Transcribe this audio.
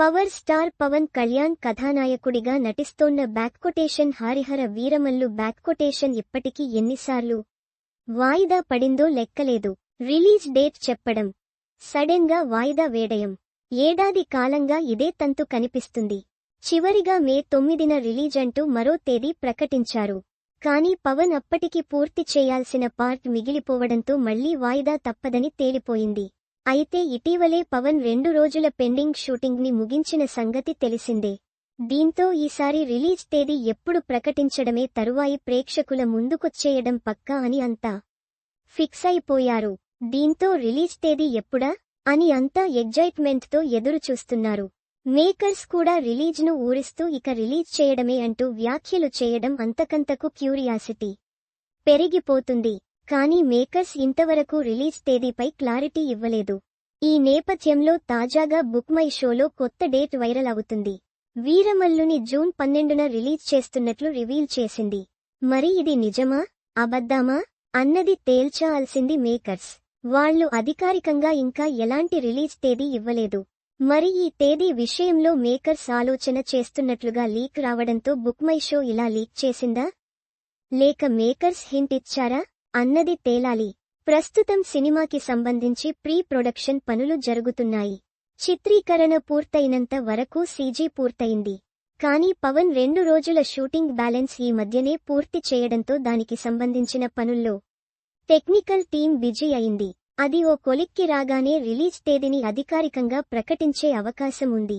Power star Pawan Kalyan కథానాయకుడిగా నటిస్తోన్న బ్యాక్కొటేషన్ హారిహర వీరమల్లు బ్యాక్కొటేషన్ ఇప్పటికీ ఎన్నిసార్లు? వాయిదా పడిందో లెక్కలేదు. రిలీజ్ డేట్ చెప్పడం. సడెన్గా వాయిదా వేడయం. ఏడాది కాలంగా ఇదే తంతు కనిపిస్తుంది. చివరిగా మే తొమ్మిదిన రిలీజ్ అంటూ మరో తేదీ ప్రకటించారు. కానీ పవన్ అప్పటికి పూర్తి చేయాల్సిన పార్ట్ మిగిలిపోవడంతో మళ్ళీ వాయిదా తప్పదని తేలిపోయింది. అయితే ఇటీవలే పవన్ రెండు రోజుల పెండింగ్ షూటింగ్ని ముగించిన సంగతి తెలిసిందే. దీంతో ఈసారి రిలీజ్ తేదీ ఎప్పుడు ప్రకటించడమే తరువాయి ప్రేక్షకుల ముందుకొచ్చేయడం పక్కా అని అంతా ఫిక్స్ అయిపోయారు. దీంతో రిలీజ్ తేదీ ఎప్పుడా? అని అంతా ఎగ్జైట్మెంట్తో ఎదురుచూస్తున్నారు. మేకర్స్ కూడా రిలీజ్ను ఊరిస్తూ ఇక రిలీజ్ చేయడమే అంటూ వ్యాఖ్యలు చేయడం అంతకంతకు క్యూరియాసిటీ పెరిగిపోతుంది. కానీ మేకర్స్ ఇంతవరకు రిలీజ్ తేదీపై క్లారిటీ ఇవ్వలేదు. ఈ నేపథ్యంలో తాజాగా బుక్మై షోలో కొత్త డేట్ వైరల్ అవుతుంది. వీరమల్లుని జూన్ పన్నెండున రిలీజ్ చేస్తున్నట్లు రివీల్ చేసింది. మరి ఇది నిజమా? అబద్దామా అన్నది తేల్చాల్సింది మేకర్స్. వాళ్ళు అధికారికంగా ఇంకా ఎలాంటి రిలీజ్ తేదీ ఇవ్వలేదు. మరి ఈ తేదీ విషయంలో మేకర్స్ ఆలోచన చేస్తున్నట్లుగా లీక్ రావడంతో బుక్మై షో ఇలా లీక్ చేసిందా? లేక మేకర్స్ హింట్ ఇచ్చారా? అన్నది తేలాలి. ప్రస్తుతం సినిమాకి సంబంధించి ప్రీ ప్రొడక్షన్ పనులు జరుగుతున్నాయి. చిత్రీకరణ పూర్తయినంత వరకు సీజీ పూర్తయింది. కానీ పవన్ రెండు రోజుల షూటింగ్ బ్యాలెన్స్ ఈ మధ్యనే పూర్తి చేయడంతో దానికి సంబంధించిన పనుల్లో టెక్నికల్ టీం బిజీ అయింది. అది ఓ కొలిక్కి రాగానే రిలీజ్ తేదీని అధికారికంగా ప్రకటించే అవకాశం ఉంది.